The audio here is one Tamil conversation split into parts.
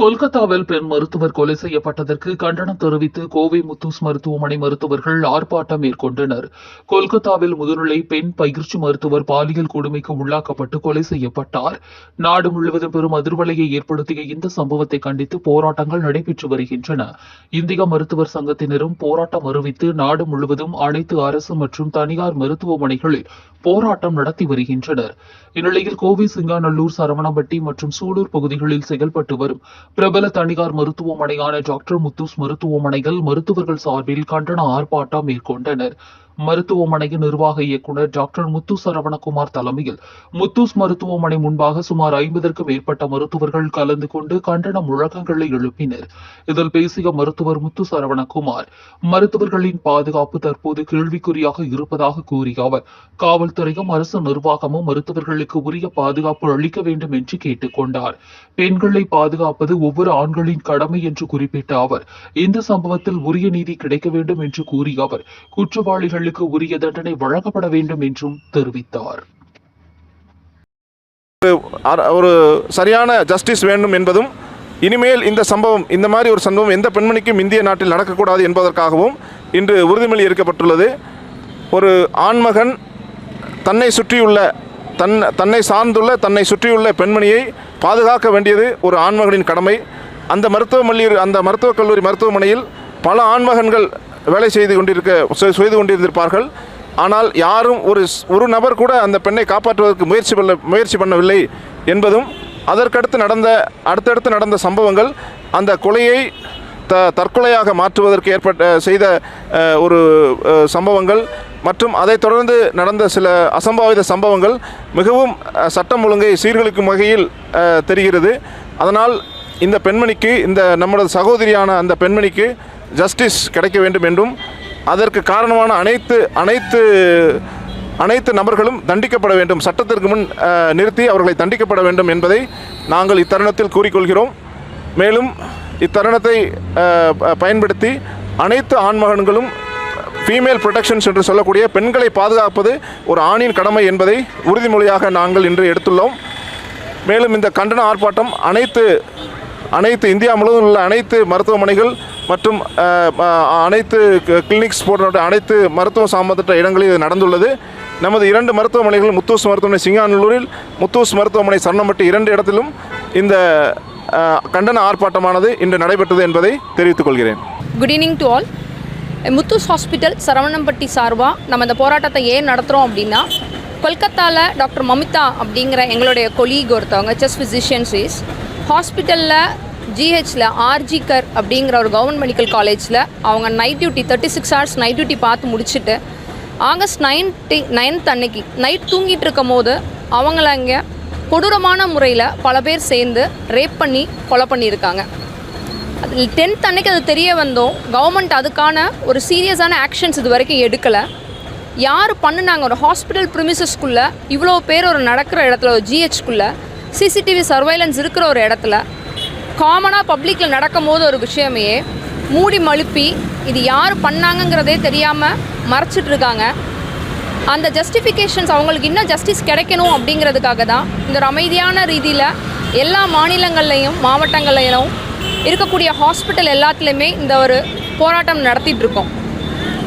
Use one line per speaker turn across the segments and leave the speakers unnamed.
கொல்கத்தாவில் பெண் மருத்துவர் கொலை செய்யப்பட்டதற்கு கண்டனம் தெரிவித்து கோவை முத்தூஸ் மருத்துவமனை மருத்துவர்கள் ஆர்ப்பாட்டம் மேற்கொண்டனர். கொல்கத்தாவில் முதுநிலை பெண் பயிற்சி மருத்துவர் பாலியல் கொடுமைக்கு உள்ளாக்கப்பட்டு கொலை செய்யப்பட்டார். நாடு முழுவதும் பெரும் அதிர்வலையை ஏற்படுத்திய இந்த சம்பவத்தை கண்டித்து போராட்டங்கள் நடைபெற்று வருகின்றன. இந்திய மருத்துவர் சங்கத்தினரும் போராட்டம் அறிவித்து நாடு முழுவதும் அனைத்து அரசு மற்றும் தனியார் மருத்துவமனைகளில் போராட்டம் நடத்தி வருகின்றனர். இந்நிலையில் கோவை சிங்காநல்லூர் சரவணம்பட்டி மற்றும் சூலூர் பகுதிகளில் செயல்பட்டு வரும் பிரபல தனியார் மருத்துவமனையான டாக்டர் முத்துஸ் மருத்துவமனைகள் மருத்துவர்கள் சார்பில் கண்டன ஆர்ப்பாட்டம் மேற்கொண்டனர். மருத்துவமனையின் நிர்வாக இயக்குநர் டாக்டர் முத்து சரவணகுமார் தலைமையில். முத்தூஸ் மருத்துவமனை முன்பாக சுமார் ஐம்பதற்கும் மேற்பட்ட மருத்துவர்கள் கலந்து கொண்டு கண்டன முழக்கங்களை எழுப்பினர். இதில் பேசிய மருத்துவர் முத்து சரவணகுமார் மருத்துவர்களின் பாதுகாப்பு தற்போது கேள்விக்குறியாக இருப்பதாக கூறிய அவர் காவல்துறையும் அரசு நிர்வாகமும் மருத்துவர்களுக்கு உரிய பாதுகாப்பு அளிக்க வேண்டும் என்று கேட்டுக்கொண்டார் பெண்களை பாதுகாப்பது ஒவ்வொரு ஆண்களின் கடமை என்று குறிப்பிட்ட அவர் இந்த சம்பவத்தில் உரிய நீதி கிடைக்க வேண்டும் என்று கூறிய அவர் குற்றவாளிகள் குற்றவாளிகளுக்கு உரிய தண்டனை வழங்கப்பட வேண்டும் என்றும் தெரிவித்தார்.
ஒரு சரியான ஜஸ்டிஸ் வேண்டும் என்பதும் இனிமேல் இந்த சம்பவம் இந்த மாதிரி ஒரு சம்பவம் எந்த பெண்மணிக்கும் இந்திய நாட்டில் நடக்கக்கூடாது என்பதற்காகவும் இன்று உறுதிமொழி எடுக்கப்பட்டுள்ளது. ஒரு ஆண்மகன் தன்னை சுற்றியுள்ள தன் தன்னை சார்ந்துள்ள தன்னை சுற்றியுள்ள பெண்மணியை பாதுகாக்க வேண்டியது ஒரு ஆண்மகனின் கடமை. அந்த மருத்துவமல்லி அந்த மருத்துவக் கல்லூரி மருத்துவமனையில் பல ஆண்மகன்கள் வேலை செய்து கொண்டிருக்க செய்து கொண்டிருந்திருப்பார்கள். ஆனால் யாரும் ஒரு ஒரு நபர் கூட அந்த பெண்ணை காப்பாற்றுவதற்கு முயற்சி பண்ண முயற்சி பண்ணவில்லை என்பதும் அதற்கடுத்து நடந்த அடுத்தடுத்து நடந்த சம்பவங்கள் அந்த கொலையை த தற்கொலையாக மாற்றுவதற்கு ஏற்பட்ட செய்த ஒரு சம்பவங்கள் மற்றும் அதைத் தொடர்ந்து நடந்த சில அசம்பாவித சம்பவங்கள் மிகவும் சட்டம் ஒழுங்கை சீர்குலைக்கும் வகையில் தெரிகிறது. அதனால் இந்த பெண்மணிக்கு இந்த நம்மளது சகோதரியான அந்த பெண்மணிக்கு ஜஸ்டிஸ் கிடைக்க வேண்டும் என்றும் அதற்கு காரணமான அனைத்து அனைத்து அனைத்து நபர்களும் தண்டிக்கப்பட வேண்டும். சட்டத்திற்கு முன் நிறுத்தி அவர்களை தண்டிக்கப்பட வேண்டும் என்பதை நாங்கள் இத்தருணத்தில் கூறிக்கொள்கிறோம். மேலும் இத்தருணத்தை ப- பயன்படுத்தி அனைத்து ஆண்மகன்களும் ஃபீமேல் ப்ரொடெக்ஷன்ஸ் என்று சொல்லக்கூடிய பெண்களை பாதுகாப்பது ஒரு ஆணின் கடமை என்பதை உறுதிமொழியாக நாங்கள் இன்று எடுத்துள்ளோம். மேலும் இந்த கண்டன ஆர்ப்பாட்டம் அனைத்து அனைத்து இந்தியா முழுவதும் உள்ள அனைத்து மருத்துவமனைகள் மற்றும் அனைத்து கிளினிக்ஸ் போன்ற அனைத்து மருத்துவ சம்பந்தப்பட்ட இடங்களில் இது நடந்துள்ளது. நமது இரண்டு மருத்துவமனைகள் முத்தூஸ் மருத்துவமனை சிங்காநல்லூரில் முத்தூஸ் மருத்துவமனை சரணம்பட்டு இரண்டு இடத்திலும் இந்த கண்டன ஆர்ப்பாட்டமானது இன்று நடைபெற்றது என்பதை தெரிவித்துக் கொள்கிறேன்.
Good evening to all Muthus hospital Saravanampatti சார்பாக நம்ம இந்த போராட்டத்தை ஏன் நடத்துகிறோம் அப்படின்னா கொல்கத்தாவில் டாக்டர் மமிதா அப்படிங்கிற எங்களுடைய கொலீக் ஒருத்தவங்க செஸ் ஃபிசிஷியன்ஸிஸ் ஹாஸ்பிட்டலில் ஜிஹெச்சில் ஆர்ஜிகர் அப்படிங்கிற ஒரு கவர்மெண்ட் மெடிக்கல் காலேஜில் அவங்க night duty thirty six hours night duty பார்த்து முடிச்சுட்டு ஆகஸ்ட் நைன்டி நைன்த் அன்னைக்கு நைட் தூங்கிட்டு இருக்கும் போது அவங்கள அங்கே கொடூரமான முறையில் பல பேர் சேர்ந்து ரேப் பண்ணி கொலை பண்ணியிருக்காங்க. அது டென்த் அன்னைக்கு அது தெரிய வந்தோம். கவர்மெண்ட் அதுக்கான ஒரு சீரியஸான ஆக்ஷன்ஸ் இது வரைக்கும் எடுக்கலை. யார் பண்ணுனாங்க? ஒரு ஹாஸ்பிட்டல் ப்ரிமிசஸ்க்குள்ளே இவ்வளோ பேர் ஒரு நடக்கிற இடத்துல ஒரு ஜிஹெச்க்குள்ளே சிசிடிவி சர்வைலன்ஸ் இருக்கிற ஒரு இடத்துல காமனாக பப்ளிக்கில் நடக்கும் போது ஒரு விஷயமே மூடி மழுப்பி இது யார் பண்ணாங்கங்கிறதே தெரியாமல் மறைச்சிட்டு இருக்காங்க. அந்த ஜஸ்டிஃபிகேஷன்ஸ் அவங்களுக்கு இன்னும் ஜஸ்டிஸ் கிடைக்கணும் அப்படிங்கிறதுக்காக தான் இந்த ஒரு அமைதியான ரீதியில் எல்லா மாநிலங்கள்லையும் மாவட்டங்கள்லையும் இருக்கக்கூடிய ஹாஸ்பிட்டல் எல்லாத்துலேயுமே இந்த ஒரு போராட்டம் நடத்திட்டுருக்கோம்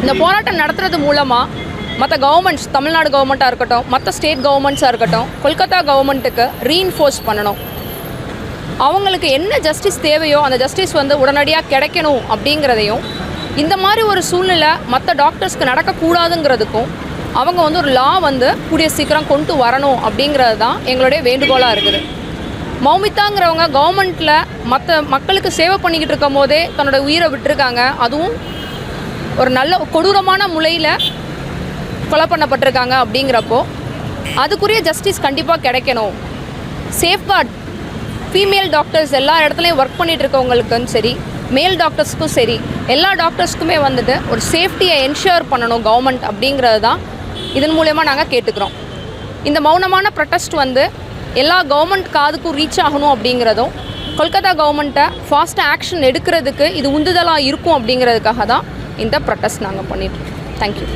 இந்த போராட்டம் நடத்துறது மூலமாக மற்ற கவர்மெண்ட்ஸ் தமிழ்நாடு கவர்மெண்ட்டாக இருக்கட்டும் மற்ற ஸ்டேட் கவர்மெண்ட்ஸாக இருக்கட்டும் கொல்கத்தா கவர்மெண்ட்டுக்கு ரீஇன்ஃபோர்ஸ் பண்ணணும். அவங்களுக்கு என்ன ஜஸ்டிஸ் தேவையோ அந்த ஜஸ்டிஸ் வந்து உடனடியாக கிடைக்கணும் அப்படிங்கிறதையும் இந்த மாதிரி ஒரு சூழ்நிலை மற்ற டாக்டர்ஸ்க்கு நடக்கக்கூடாதுங்கிறதுக்கும் அவங்க வந்து ஒரு லா வந்து கூடிய சீக்கிரம் கொண்டு வரணும் அப்படிங்கிறது தான் எங்களுடைய வேண்டுகோளாக இருக்குது. மௌமிதாங்கிறவங்க கவர்மெண்ட்டில் மற்ற மக்களுக்கு சேவை பண்ணிக்கிட்டு இருக்கும் போதே தன்னோட உயிரை விட்டுருக்காங்க. அதுவும் ஒரு நல்ல கொடூரமான முறையில் கொலை பண்ணப்பட்டிருக்காங்க அப்படிங்கிறப்போ அதுக்குரிய ஜஸ்டிஸ் கண்டிப்பாக கிடைக்கணும். சேஃப்கார்ட் ஃபீமேல் டாக்டர்ஸ் எல்லா இடத்துலையும் ஒர்க் பண்ணிட்டு இருக்கவங்களுக்கும் சரி மேல் டாக்டர்ஸ்க்கும் சரி எல்லா டாக்டர்ஸ்க்குமே வந்துட்டு ஒரு சேஃப்டியை என்ஷூர் பண்ணணும் கவர்மெண்ட் அப்படிங்கிறது தான் இதன் மூலயமா நாங்கள் கேட்டுக்கிறோம். இந்த மௌனமான ப்ரொட்டஸ்ட் வந்து எல்லா கவர்மெண்ட் காதுக்கும் ரீச் ஆகணும் அப்படிங்கிறதும் கொல்கத்தா கவர்மெண்ட்டை ஃபாஸ்ட்டாக ஆக்ஷன் எடுக்கிறதுக்கு இது உந்துதலாக இருக்கும் அப்படிங்கிறதுக்காக தான் இந்த ப்ரொட்டஸ்ட் நாங்கள் பண்ணிட்டுருக்கோம். தேங்க்யூ